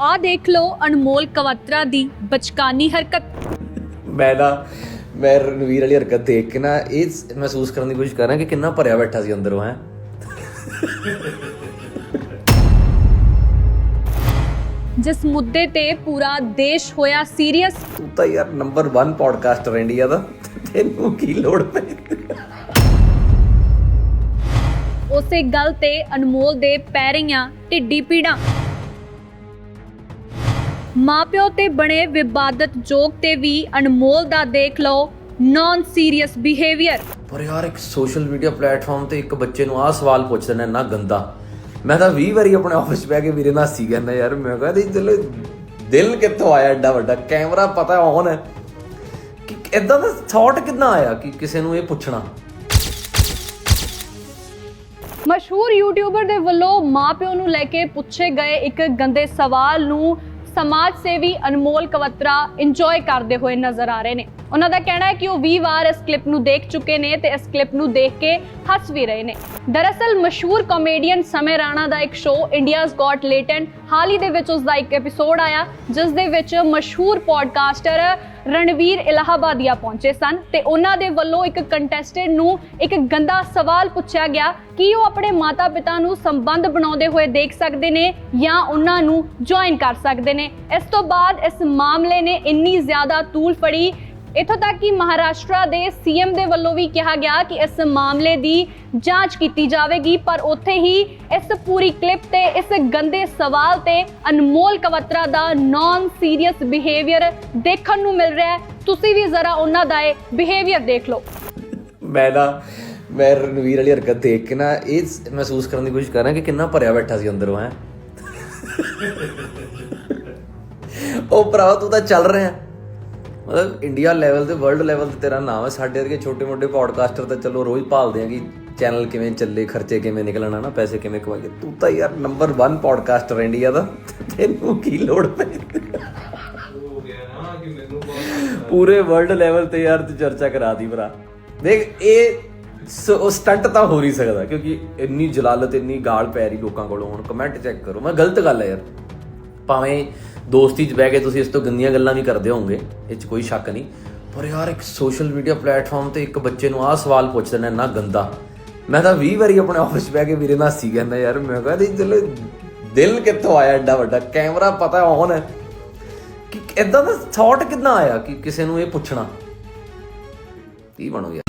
ਆ ਦੇਖ ਲਓ ਅਨਮੋਲ ਕਵਤਰਾ ਦੀ ਬਚਕਾਨੀ ਹਰਕਤ। ਮੈਂ ਨਾ ਮੈਂ ਰਣਵੀਰ ਵਾਲੀ ਹਰਕਤ ਦੇਖ ਕੇ ਨਾ ਇਹ ਮਹਿਸੂਸ ਕਰਨ ਦੀ ਕੋਸ਼ਿਸ਼ ਕਰ ਰਿਹਾ ਕਿ ਕਿੰਨਾ ਭਰਿਆ ਬੈਠਾ ਸੀ ਅੰਦਰੋਂ ਹੈ। ਜਿਸ ਮੁੱਦੇ ਤੇ ਪੂਰਾ ਦੇਸ਼ ਹੋਇਆ ਸੀਰੀਅਸ। ਤੂੰ ਤਾਂ ਯਾਰ ਨੰਬਰ 1 ਪੋਡਕਾਸਟਰ ਇੰਡੀਆ ਦਾ ਤੈਨੂੰ ਕੀ ਲੋੜ ਪਈ ਉਸੇ ਗੱਲ ਤੇ ਅਨਮੋਲ ਦੇ ਪੈਰੀਆਂ ਢਿੱਡੀ ਪੀੜਾਂ। ਮਾਪਿਓ ਤੇ ਬਣੇ ਵਿਵਾਦਤ ਜੋਕ ਤੇ ਵੀ ਅਨਮੋਲ ਦਾ ਦੇਖ ਲਓ ਨਾਨ ਸੀਰੀਅਸ ਬਿਹੇਵੀਅਰ ਪਰ ਯਾਰ ਇੱਕ ਸੋਸ਼ਲ ਮੀਡੀਆ ਪਲੇਟਫਾਰਮ ਤੇ ਇੱਕ ਬੱਚੇ ਨੂੰ ਆਹ ਸਵਾਲ ਪੁੱਛ ਦੇਣਾ ਇੰਨਾ ਗੰਦਾ। ਮੈਂ ਤਾਂ 20 ਵਾਰੀ ਆਪਣੇ ਆਫਿਸ ਬਹਿ ਕੇ ਵੀਰੇ ਨਾਲ ਸੀ ਕਹਿੰਦਾ ਯਾਰ ਮੈਂ ਕਹਿੰਦਾ ਦਿਲ ਦਿਲ ਕਿੱਥੋਂ ਆਇਆ ਐਡਾ ਵੱਡਾ? ਕੈਮਰਾ ਪਤਾ ਔਨ ਹੈ। ਕਿ ਇਦਾਂ ਦਾ ਥਾਟ ਕਿੱਦਾਂ ਆਇਆ ਕਿ ਕਿਸੇ ਨੂੰ ਇਹ ਪੁੱਛਣਾ? ਮਸ਼ਹੂਰ ਯੂਟਿਊਬਰ ਦੇ ਵੱਲੋਂ ਮਾਪਿਓ ਨੂੰ ਲੈ ਕੇ ਪੁੱਛੇ ਗਏ ਇੱਕ ਗੰਦੇ ਸਵਾਲ ਨੂੰ ਸਮਾਜ ਸੇਵੀ ਅਨਮੋਲ ਕਵਤਰਾ ਇੰਜੋਏ ਕਰਦੇ ਹੋਏ ਨਜ਼ਰ ਆ ਰਹੇ ਨੇ। ਉਹਨਾਂ ਦਾ ਕਹਿਣਾ ਹੈ ਕਿ ਉਹ 20 ਵਾਰ ਇਸ ਕਲਿੱਪ ਨੂੰ ਦੇਖ ਚੁੱਕੇ ਨੇ ਤੇ ਇਸ ਕਲਿੱਪ ਨੂੰ ਦੇਖ ਕੇ ਹੱਸ ਵੀ ਰਹੇ ਨੇ। ਦਰਅਸਲ ਮਸ਼ਹੂਰ ਕਾਮੇਡੀਅਨ ਸਮੇ ਰਾਣਾ ਦਾ ਇੱਕ ਸ਼ੋਅ ਇੰਡੀਆਜ਼ ਗॉट ਲੇਟੈਂਟ ਹਾਲ ਹੀ ਦੇ ਵਿੱਚ ਉਸ ਦਾ ਇੱਕ ਐਪੀਸੋਡ ਆਇਆ, ਜਿਸ ਦੇ ਵਿੱਚ ਮਸ਼ਹੂਰ ਪੋਡਕਾਸਟਰ ਰਣਵੀਰ ਇਲਾਹਾਬਾਦੀਆ ਪਹੁੰਚੇ ਸਨ ਤੇ ਉਹਨਾਂ ਦੇ ਵੱਲੋਂ ਇੱਕ ਕੰਟੈਸਟੈਂਟ ਨੂੰ ਇੱਕ ਗੰਦਾ ਸਵਾਲ ਪੁੱਛਿਆ ਗਿਆ, ਕਿ ਉਹ ਆਪਣੇ ਮਾਤਾ-ਪਿਤਾ ਨੂੰ ਸੰਬੰਧ ਬਣਾਉਂਦੇ ਹੋਏ ਦੇਖ ਸਕਦੇ ਨੇ ਜਾਂ ਉਹਨਾਂ ਨੂੰ ਜੁਆਇਨ ਕਰ ਸਕਦੇ ਨੇ? ਇਸ ਤੋਂ ਬਾਅਦ ਇਸ ਮਾਮਲੇ ਨੇ ਇੰਨੀ ਜ਼ਿਆਦਾ ਤੂਲ ਫੜੀ ਇਥੋਂ ਤੱਕ ਕਿ ਮਹਾਰਾਸ਼ਟਰ ਦੇ ਸੀਐਮ ਦੇ ਵੱਲੋਂ ਵੀ ਕਿਹਾ ਗਿਆ ਕਿ ਇਸ ਮਾਮਲੇ ਦੀ ਜਾਂਚ ਕੀਤੀ ਜਾਵੇਗੀ, ਪਰ ਉੱਥੇ ਹੀ ਇਸ ਪੂਰੀ ਕਲਿੱਪ ਤੇ ਇਸ ਗੰਦੇ ਸਵਾਲ ਤੇ ਅਨਮੋਲ ਕਵਤਰਾ ਦਾ ਨਾਨ ਸੀਰੀਅਸ ਬਿਹੇਵੀਅਰ ਦੇਖਣ ਨੂੰ ਮਿਲ ਰਿਹਾ ਹੈ। ਤੁਸੀਂ ਵੀ ਜ਼ਰਾ ਉਹਨਾਂ ਦਾ ਇਹ ਬਿਹੇਵੀਅਰ ਦੇਖ ਲਓ। ਮੈਂ ਨਾ, ਮੈਂ ਰਣਵੀਰ ਵਾਲੀ ਹਰਕਤ ਦੇਖ ਕੇ ਨਾ ਇਹ ਮਹਿਸੂਸ ਕਰਨ ਦੀ ਕੋਸ਼ਿਸ਼ ਕਰ ਰਿਹਾ ਕਿ ਕਿੰਨਾ ਭਰਿਆ ਬੈਠਾ ਸੀ ਅੰਦਰੋਂ, ਹੈ। ਉਹ ਭਰਾ ਤੂੰ ਤਾਂ ਚੱਲ ਰਿਹਾ। ਮਤਲਬ ਇੰਡੀਆ ਲੈਵਲ ਤੇ ਵਰਲਡ ਲੈਵਲ ਤੇ ਤੇਰਾ ਨਾਮ ਹੈ। ਸਾਡੇ ਵਰਗੇ ਛੋਟੇ-ਮੋਟੇ ਪੋਡਕਾਸਟਰ ਤਾਂ ਚਲੋ ਰੋਜ਼ ਭਾਲਦੇ ਆ ਕਿ ਚੈਨਲ ਕਿਵੇਂ ਚੱਲੇ, ਖਰਚੇ ਕਿਵੇਂ ਨਿਕਲਣ, ਹਨਾ, ਪੈਸੇ ਕਿਵੇਂ ਕਮਾਈਏ। ਤੂੰ ਤਾਂ ਯਾਰ ਨੰਬਰ 1 ਪੋਡਕਾਸਟਰ ਇੰਡੀਆ ਦਾ। ਤੈਨੂੰ ਕੀ ਲੋੜ ਪਈ? ਪੂਰੇ ਵਰਲਡ ਲੈਵਲ ਤੇ ਯਾਰ ਤੂੰ ਚਰਚਾ ਕਰਾ ਦੀ ਭਰਾ। ਦੇਖ, ਇਹ ਸ- ਸਟੰਟ ਤਾਂ ਹੋ ਨਹੀਂ ਸਕਦਾ ਕਿਉਂਕਿ ਇੰਨੀ ਜਲਾਲਤ, ਇੰਨੀ ਗਾਲ ਪੈ ਰਹੀ ਲੋਕਾਂ ਕੋਲੋਂ। ਹੁਣ ਕਮੈਂਟ ਚੈੱਕ ਕਰੋ। ਮੈਂ ਗਲਤ ਗੱਲ ਹੈ ਯਾਰ। ਭਾਵੇਂ ਦੋਸਤੀ 'ਚ ਬਹਿ ਕੇ ਤੁਸੀਂ ਇਸ ਤੋਂ ਗੰਦੀਆਂ ਗੱਲਾਂ ਵੀ ਕਰਦੇ ਹੋਵੋਗੇ, ਇਹ 'ਚ ਕੋਈ ਸ਼ੱਕ ਨਹੀਂ। ਪਰ ਯਾਰ ਇੱਕ ਸੋਸ਼ਲ ਮੀਡੀਆ ਪਲੇਟਫਾਰਮ ਤੇ ਇੱਕ ਬੱਚੇ ਨੂੰ ਆਹ ਸਵਾਲ ਪੁੱਛ ਦੇਣਾ ਇੰਨਾ ਗੰਦਾ। ਮੈਂ ਤਾਂ 20 ਵਾਰੀ ਆਪਣੇ ਆਫਿਸ ਬਹਿ ਕੇ ਵੀਰੇ ਨਾਲ ਸੀ ਕਹਿੰਦਾ ਯਾਰ, ਮੈਂ ਕਹਿੰਦਾ ਇਹ ਦਿਲ ਦਿਲ ਕਿੱਥੋਂ ਆਇਆ ਐਡਾ ਵੱਡਾ? ਕੈਮਰਾ ਪਤਾ ਔਨ ਹੈ। ਕਿ ਇਦਾਂ ਦਾ ਥਾਟ ਕਿੱਦਾਂ ਆਇਆ ਕਿ ਕਿਸੇ ਨੂੰ ਇਹ ਪੁੱਛਣਾ? ਕੀ ਬਣੂ ਯਾਰ?